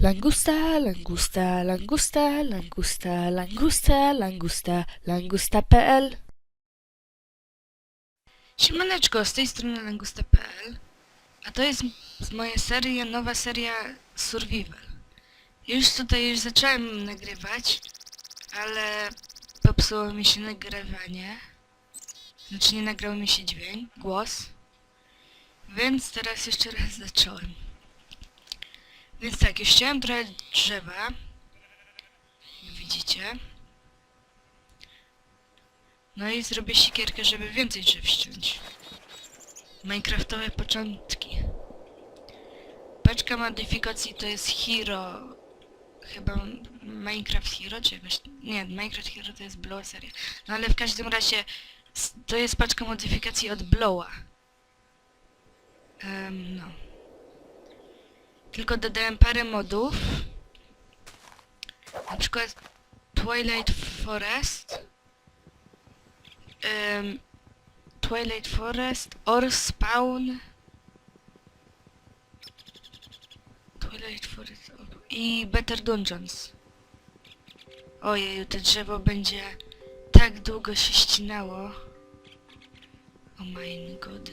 Langusta, langusta, langusta, langusta, langusta, langusta, langusta.pl Siemaneczko, z tej strony langusta.pl A to jest z mojej serii, nowa seria Survival. Już tutaj już zacząłem nagrywać, ale popsuło mi się nagrywanie. Znaczy nie nagrał mi się dźwięk, głos. Więc teraz jeszcze raz zacząłem. Więc tak, już chciałem trochę drzewa. Widzicie. No i zrobię sikierkę, żeby więcej drzew ściąć. Minecraftowe początki. Paczka modyfikacji to jest Hero. Chyba Minecraft Hero, czy jakoś... Nie, Minecraft Hero to jest Blow seria. No ale w każdym razie to jest paczka modyfikacji od Blowa. Em, no. Tylko dodałem parę modów. Na przykład Twilight Forest. Em, Twilight Forest or Spawn. Twilight Forest or- i Better Dungeons. Ojej, to drzewo będzie tak długo się ścinało. Oh my god.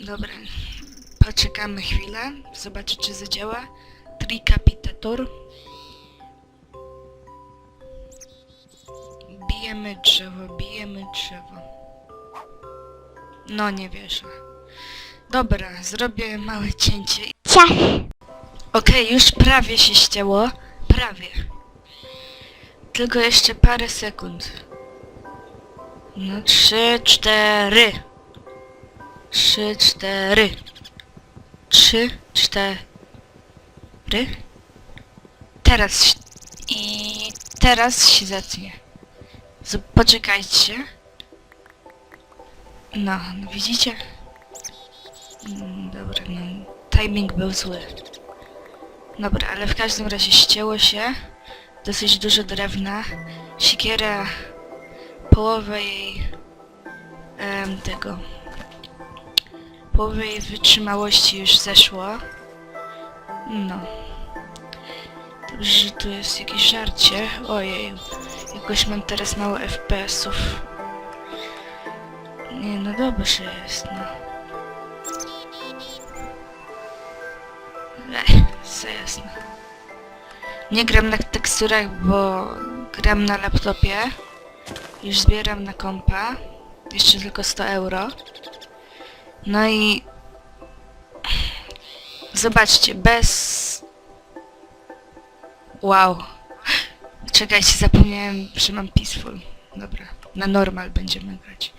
Dobra, poczekamy chwilę, zobaczę czy zadziała. Tricapitator. Bijemy drzewo, bijemy drzewo. No nie wierzę. Dobra, zrobię małe cięcie. Ciach. Okej, już prawie się ścięło. Prawie. Tylko jeszcze parę sekund. No trzy, cztery. Trzy, cztery. Trzy, cztery. Teraz i teraz się zetnie. Poczekajcie. No, no widzicie? Mm, Dobra, no timing był zły. Dobra, ale w każdym razie ścięło się. Dosyć dużo drewna. Siekiera połowę jej em, tego połowę jej wytrzymałości już zeszło. No. Dobrze, że tu jest jakieś żarcie. Ojej, jakoś mam teraz mało FPS-ów. Nie, no dobrze jest, no. Ech, co jasne. Nie gram na teksturach, bo gram na laptopie. Już zbieram na kompa. Jeszcze tylko 100 euro. No i... Zobaczcie, bez... Wow. Czekajcie, zapomniałem, że mam peaceful. Dobra, na normal będziemy grać.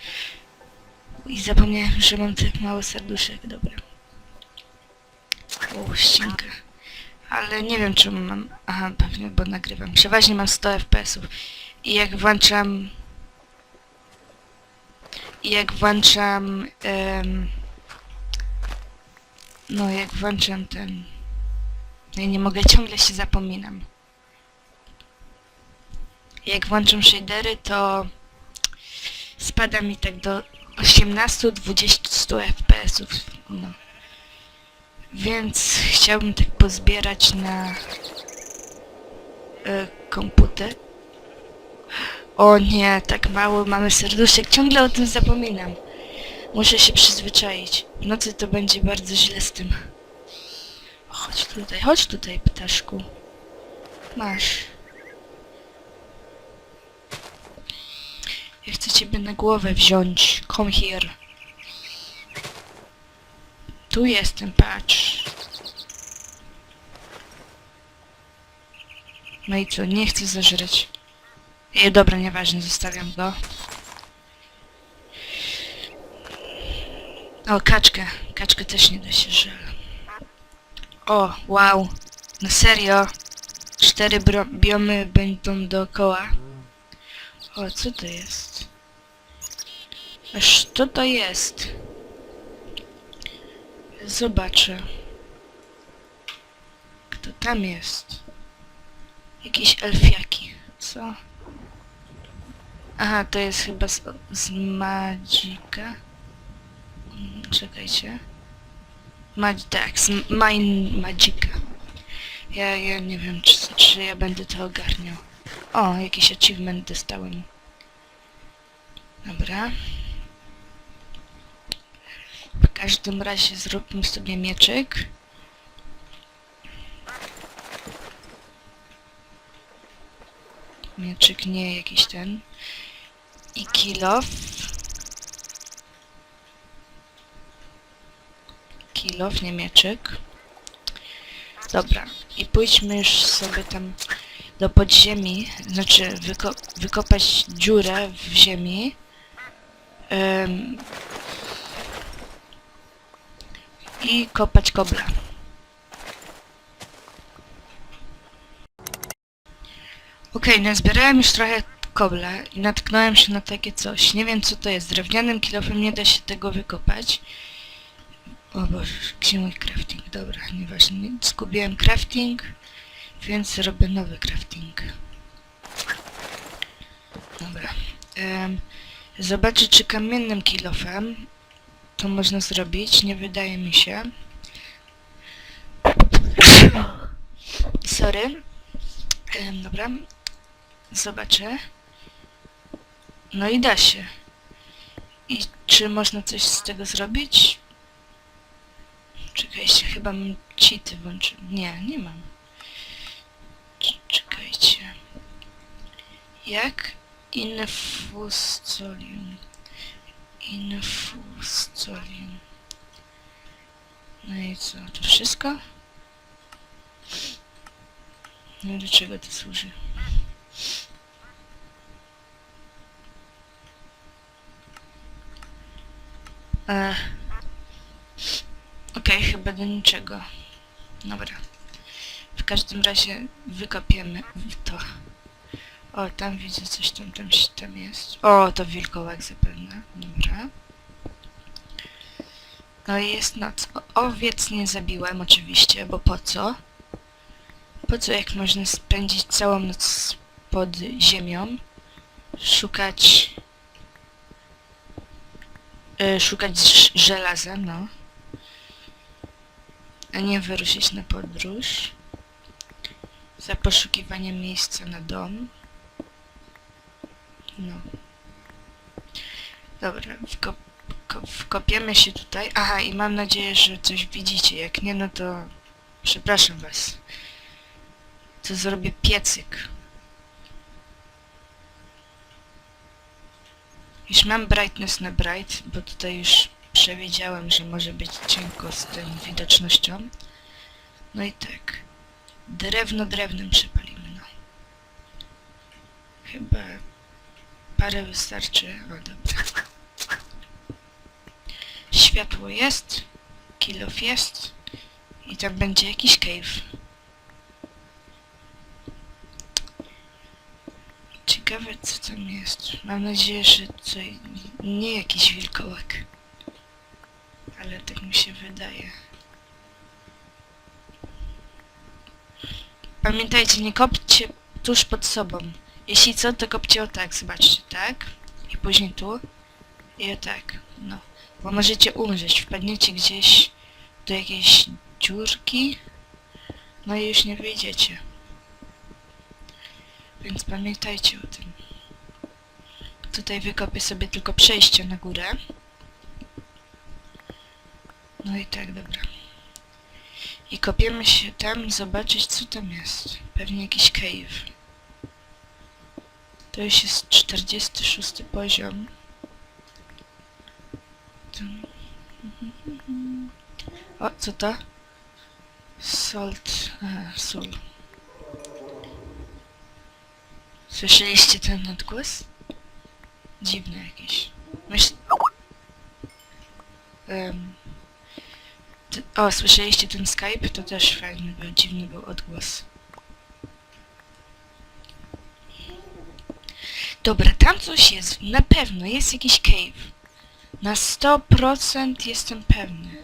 I zapomniałem, że mam tak mało serduszek, dobra. O. Ale nie wiem, czemu mam... Aha, pewnie, bo nagrywam. Przeważnie mam 100 FPS-ów. I jak włączam... Jak włączam... no, jak włączam ten... Ja nie mogę, ciągle się zapominam. Jak włączam shadery, to... Spada mi tak do 18-20 FPS-ów. No. Więc chciałbym tak pozbierać na e, komputer. O nie, tak mało mamy serduszek. Ciągle o tym zapominam. Muszę się przyzwyczaić. W nocy to będzie bardzo źle z tym. Chodź tutaj, chodź tutaj, ptaszku. Masz. Ja chcę ciebie na głowę wziąć. Come here. Tu jestem, patrz. No i co, nie chcę zażreć. Ej, dobra, nieważne, zostawiam go. O, kaczkę. Kaczkę też nie da się żel. O, wow. Na serio. Cztery biomy będą dookoła. O, co to jest? Aż co to jest? Zobaczę. Kto tam jest? Jakieś elfiaki. Co? Aha, to jest chyba z, z Magika. Mm, Czekajcie. Mag tak, z Mine Magica. Ja, ja nie wiem, czy, czy ja będę to ogarniał. O, jakiś achievement dostałem. Dobra. W każdym razie zróbmy sobie mieczyk. Mieczyk nie jakiś ten. I kilof. Kilof, nie mieczyk. Dobra. I pójdźmy już sobie tam do podziemi, znaczy wyko wykopać dziurę w ziemi. Em, I kopać kobla. Okej, nazbierałem już trochę kobla i natknąłem się na takie coś. Nie wiem co to jest. Drewnianym kilofem nie da się tego wykopać. O Boże, gdzie mój crafting? Dobra, nieważne. Zgubiłem crafting, więc robię nowy crafting. Dobra. Em, zobaczę, czy kamiennym kilofem to można zrobić. Nie wydaje mi się. Sorry. Em, dobra. Zobaczę. No i da się. I czy można coś z tego zrobić? Czekajcie, chyba mam cheaty włączyłem. Nie, nie mam. Cz- Czekajcie. Jak? Infuscolium. Infuscolium. No i co? To wszystko? No do czego to służy? Ech. Okej, chyba do niczego. Dobra. W każdym razie wykopiemy to. O, tam widzę coś tam, tam, tam jest. O, to wilkołak zapewne. Dobra. No i jest noc. O, owiec nie zabiłem oczywiście, bo po co? Po co jak można spędzić całą noc pod ziemią? Szukać... y, szukać żelaza, no. A nie wyruszyć na podróż. Za poszukiwaniem miejsca na dom. No. Dobra, wkop, ko- wkopiemy się tutaj. Aha, i mam nadzieję, że coś widzicie. Jak nie, no to przepraszam was. To zrobię piecyk. Już mam brightness na bright, bo tutaj już przewidziałem, że może być cienko z tą widocznością. No i tak. Drewno drewnem przypalimy, no. Chyba parę wystarczy. O, dobra. Światło jest. Kilof jest. I tam będzie jakiś cave. Ciekawe co tam jest. Mam nadzieję, że to nie jakiś wilkołak. Ale tak mi się wydaje. Pamiętajcie, nie kopcie tuż pod sobą. Jeśli co, to kopcie o tak, zobaczcie, tak? I później tu. I o tak, no. Bo możecie umrzeć, wpadniecie gdzieś do jakiejś dziurki, no i już nie wyjdziecie. Więc pamiętajcie o tym. Tutaj wykopię sobie tylko przejście na górę. No i tak, dobra. I kopiemy się tam zobaczyć co tam jest. Pewnie jakiś cave. To już jest 46 poziom. O, co to? Salt. A, sól. Słyszeliście ten odgłos? Dziwny jakiś. Myśl... Ty- o, słyszeliście ten Skype? To też fajny był, dziwny był odgłos. Dobra, tam coś jest. Na pewno jest jakiś cave. Na 100% jestem pewny.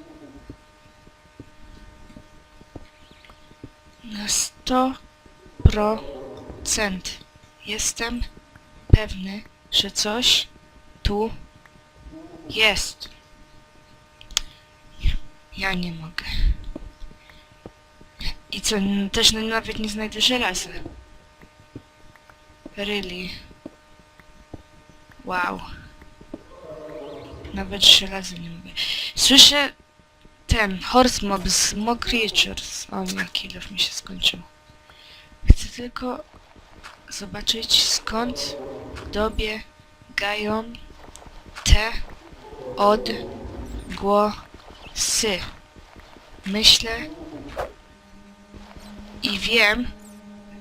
Na 100% jestem pewny, że coś tu jest. Ja nie mogę. I co, też nawet nie znajdę żelaza. Really? Wow. Nawet żelaza nie mogę. Słyszę ten horse mobs, mob creatures. O nie, kilof mi się skończył. Chcę tylko zobaczyć skąd dobie gają te od głosy. Myślę i wiem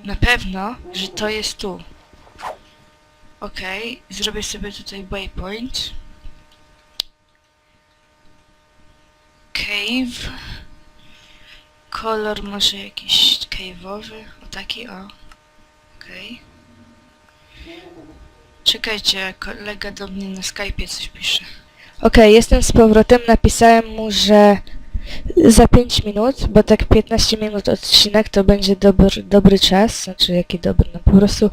na pewno, że to jest tu. Okej, zrobię sobie tutaj waypoint. Cave. Kolor może jakiś cave'owy. O taki, o. Okej. Czekajcie, kolega do mnie na Skype'ie coś pisze. Okej, jestem z powrotem. Napisałem mu, że za 5 minut, bo tak 15 minut odcinek to będzie dobry, dobry czas. Znaczy, jaki dobry? No po prostu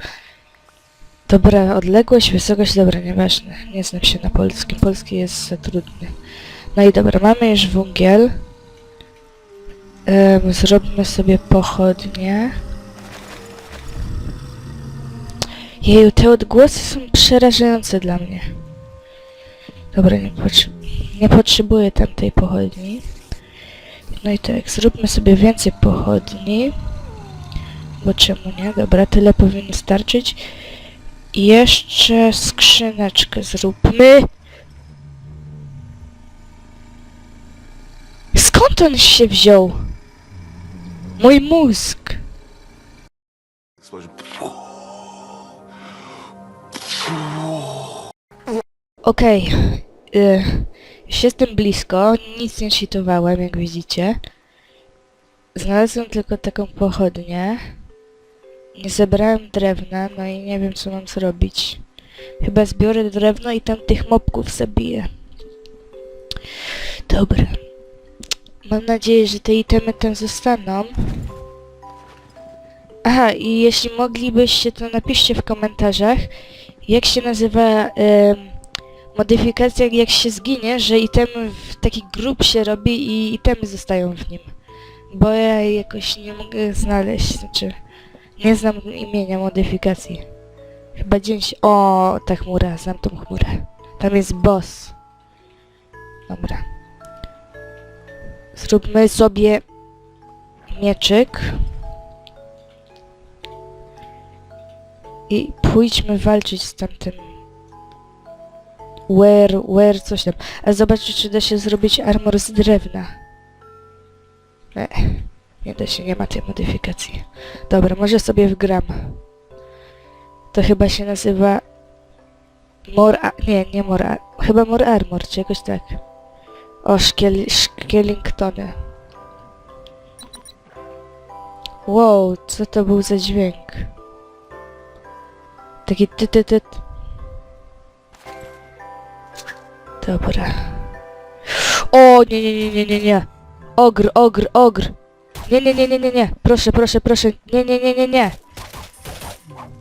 dobra odległość, wysokość, dobra, nieważne. Nie znam się na polskim. Polski jest za trudny. No i dobra, mamy już węgiel. Zrobimy sobie pochodnie. Jeju, te odgłosy są przerażające dla mnie. Dobra, nie, nie potrzebuję tamtej pochodni. No i tak, zróbmy sobie więcej pochodni. Bo czemu nie? Dobra, tyle powinno starczyć. I jeszcze skrzyneczkę zróbmy. Skąd on się wziął? Mój mózg. Okej. y, Już jestem blisko. Nic nie cheatowałem, jak widzicie. Znalazłem tylko taką pochodnię. Nie zebrałem drewna, no i nie wiem co mam zrobić. Chyba zbiorę drewno i tam tych mopków zabiję. Dobra. Mam nadzieję, że te itemy tam zostaną. Aha, i jeśli moglibyście, to napiszcie w komentarzach, jak się nazywa em, modyfikacja, jak się zginie, że item w taki grup się robi i itemy zostają w nim. Bo ja jakoś nie mogę znaleźć, znaczy nie znam imienia modyfikacji. Chyba dzień. O, ta chmura, znam tą chmurę. Tam jest boss. Dobra. Zróbmy sobie mieczyk. I pójdźmy walczyć z tamtym Where, where, coś tam. A zobaczcie, czy da się zrobić armor z drewna. Nie, nie da się, nie ma tej modyfikacji. Dobra, może sobie wgram. To chyba się nazywa... More... A nie, nie more... Ar chyba more armor, czy jakoś tak. O, szkiel szkielingtony. Wow, co to był za dźwięk? Taki ty ty ty. Dobra. O, nie, nie, nie, nie, nie, nie. Ogr, ogr, ogr. Nie, nie, nie, nie, nie, nie. Proszę, proszę, proszę. Nie, nie, nie, nie, nie.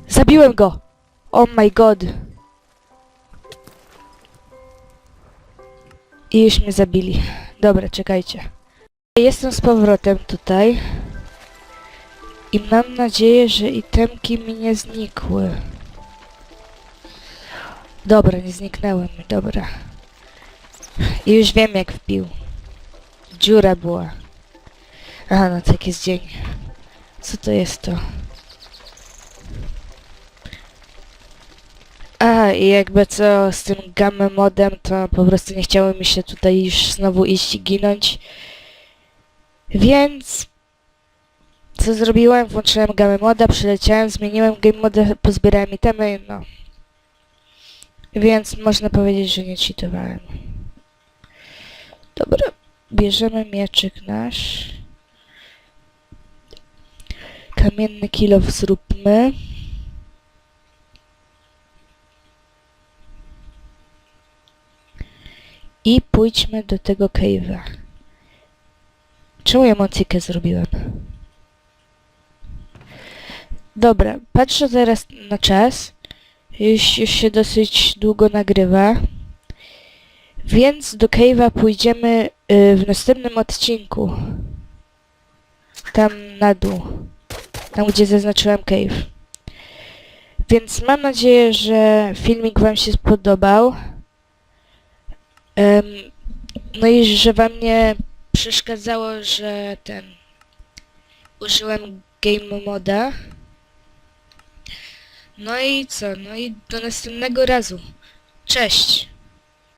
Zabiłem go. Oh my god. I już mnie zabili. Dobra, czekajcie. Jestem z powrotem tutaj. I mam nadzieję, że itemki mi nie znikły. Dobra, nie zniknęły mi, dobra. I już wiem jak wbił. Dziura była. Aha, no tak jest dzień. Co to jest to? A, i jakby co z tym gamma modem, to po prostu nie chciało mi się tutaj już znowu iść i ginąć. Więc... Co zrobiłem? Włączyłem gamma moda, przyleciałem, zmieniłem game moda, pozbierałem itemy, no. Więc można powiedzieć, że nie cheatowałem. Dobra, bierzemy mieczyk nasz. Kamienny kilof zróbmy. I pójdźmy do tego cave'a. Czemu ja zrobiłem? Dobra, patrzę teraz na czas. Już, już się dosyć długo nagrywa. Więc do cave'a pójdziemy y, w następnym odcinku. Tam na dół. Tam, gdzie zaznaczyłem cave. Więc mam nadzieję, że filmik wam się spodobał. Em, no i że wam nie przeszkadzało, że ten... Użyłem game moda. No i co? No i do następnego razu. Cześć!